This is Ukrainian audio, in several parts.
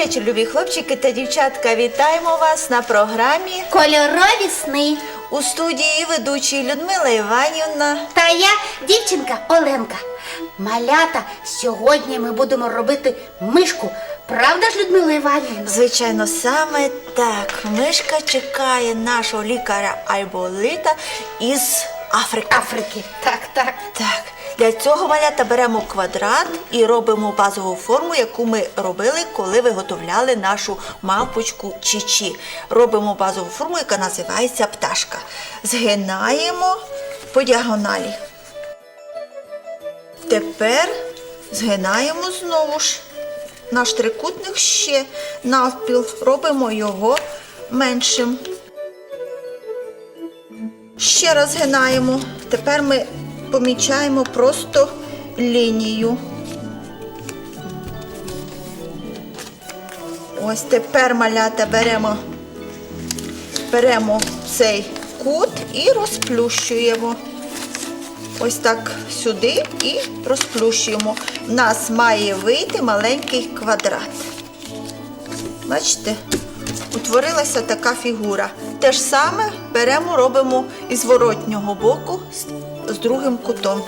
вечір, любі хлопчики та дівчатка. Вітаємо вас на програмі Кольорові сни. у студії ведучі Людмила Іванівна. Та я дівчинка Оленка. Малята, сьогодні ми будемо робити мишку. Правда ж, Людмила Іванівна? Звичайно, саме так. Мишка чекає нашого лікаря Айболита із Африки. Африки. Так, так. Так, для цього малята беремо квадрат і робимо базову форму, яку ми робили, коли виготовляли нашу мавпочку Чічі. Робимо базову форму, яка називається пташка. Згинаємо по діагоналі. Тепер згинаємо знову ж наш трикутник ще навпіл, робимо його меншим. Ще раз згинаємо. Тепер ми помічаємо просто лінію. Ось тепер малята беремо, беремо цей кут і розплющуємо. Ось так сюди і розплющуємо. У нас має вийти маленький квадрат. Бачите? Утворилася така фігура. Те ж саме беремо, робимо із воротнього боку з, другим кутом.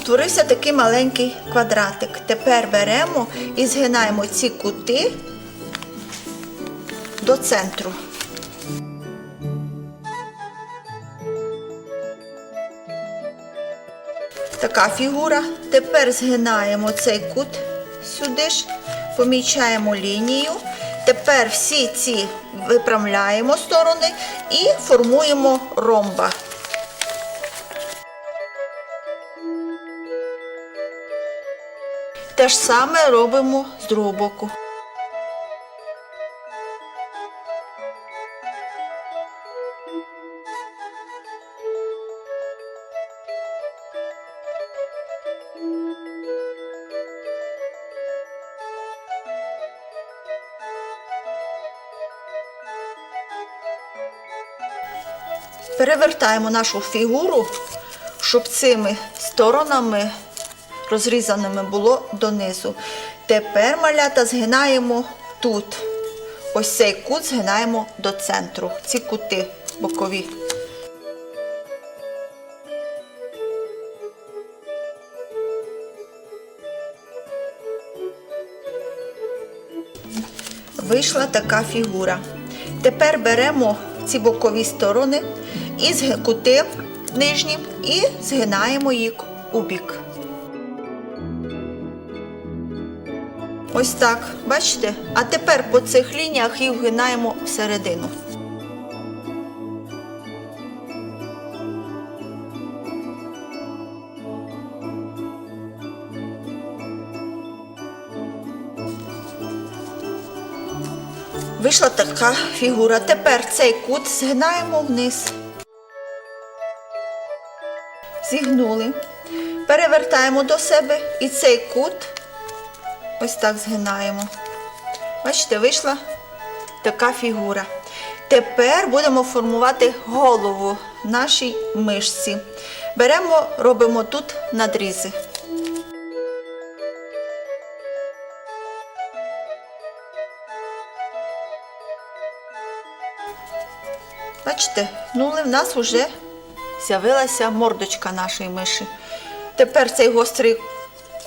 Утворився такий маленький квадратик. Тепер беремо і згинаємо ці кути до центру. Така фігура. Тепер згинаємо цей кут сюди ж, помічаємо лінію. Тепер всі ці виправляємо сторони і формуємо ромба. Те ж саме робимо з другого боку. Перевертаємо нашу фігуру, щоб цими сторонами розрізаними було донизу. Тепер малята згинаємо тут. Ось цей кут згинаємо до центру. Ці кути бокові. Вийшла така фігура. Тепер беремо ці бокові сторони і кути нижні і згинаємо їх у бік. Ось так, бачите? А тепер по цих лініях їх вгинаємо всередину. Вийшла така фігура. Тепер цей кут згинаємо вниз. Зігнули. Перевертаємо до себе і цей кут ось так згинаємо. Бачите, вийшла така фігура. Тепер будемо формувати голову нашій мишці. Беремо, робимо тут надрізи. Бачите, ну в нас вже з'явилася мордочка нашої миші. Тепер цей гострий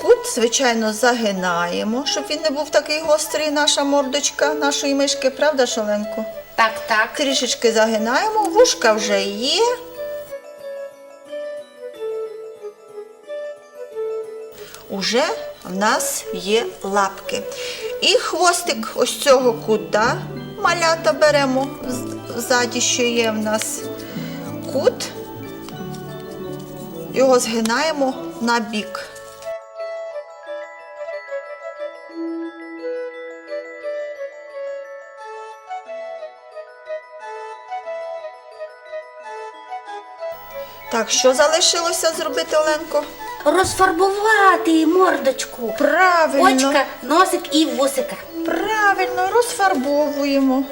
кут, звичайно, загинаємо, щоб він не був такий гострий, наша мордочка нашої мишки, правда, Шоленко? Так, так. Трішечки загинаємо, вушка вже є. Уже в нас є лапки. І хвостик ось цього кута Малята беремо ззаді, що є в нас кут, його згинаємо на бік. Так, що залишилося зробити, Оленко? Розфарбувати мордочку. Правильно. Очка, носик і вусика. Правильно, розфарбовуємо.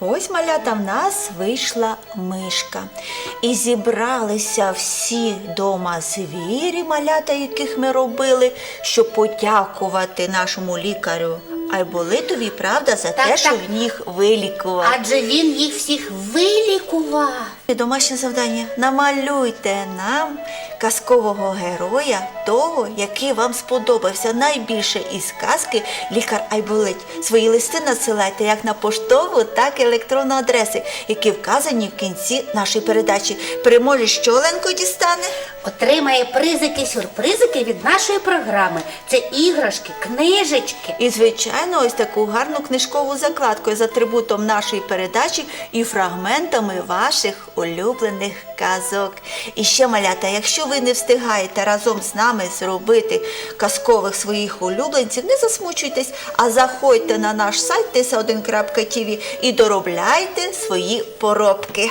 Ось малята в нас вийшла мишка. І зібралися всі дома звірі, малята, яких ми робили, щоб подякувати нашому лікарю Айболитові, правда, за Так, те, що так. він їх вилікував. Адже він їх всіх вилікував. Домашнє завдання. Намалюйте нам казкового героя, того, який вам сподобався найбільше із казки Лікар Айболить. Свої листи надсилайте як на поштову, так і електронну адреси, які вказані в кінці нашої передачі. Переможе, що Оленко дістане? Отримає призики, сюрпризики від нашої програми. Це іграшки, книжечки. І, звичайно, ось таку гарну книжкову закладку з атрибутом нашої передачі і фрагментами ваших улюблених казок. І ще, малята, якщо ви не встигаєте разом з нами зробити казкових своїх улюбленців, не засмучуйтесь, а заходьте на наш сайт tisa1.tv і доробляйте свої поробки.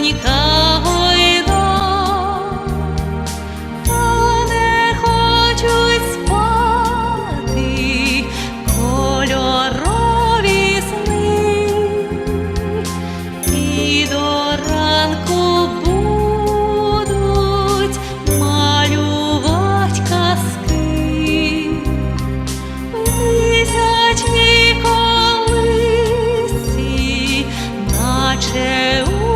донька гойда, та не хочуть спати кольорові сни і до будуть малювать казки. Місячні колисці, наче у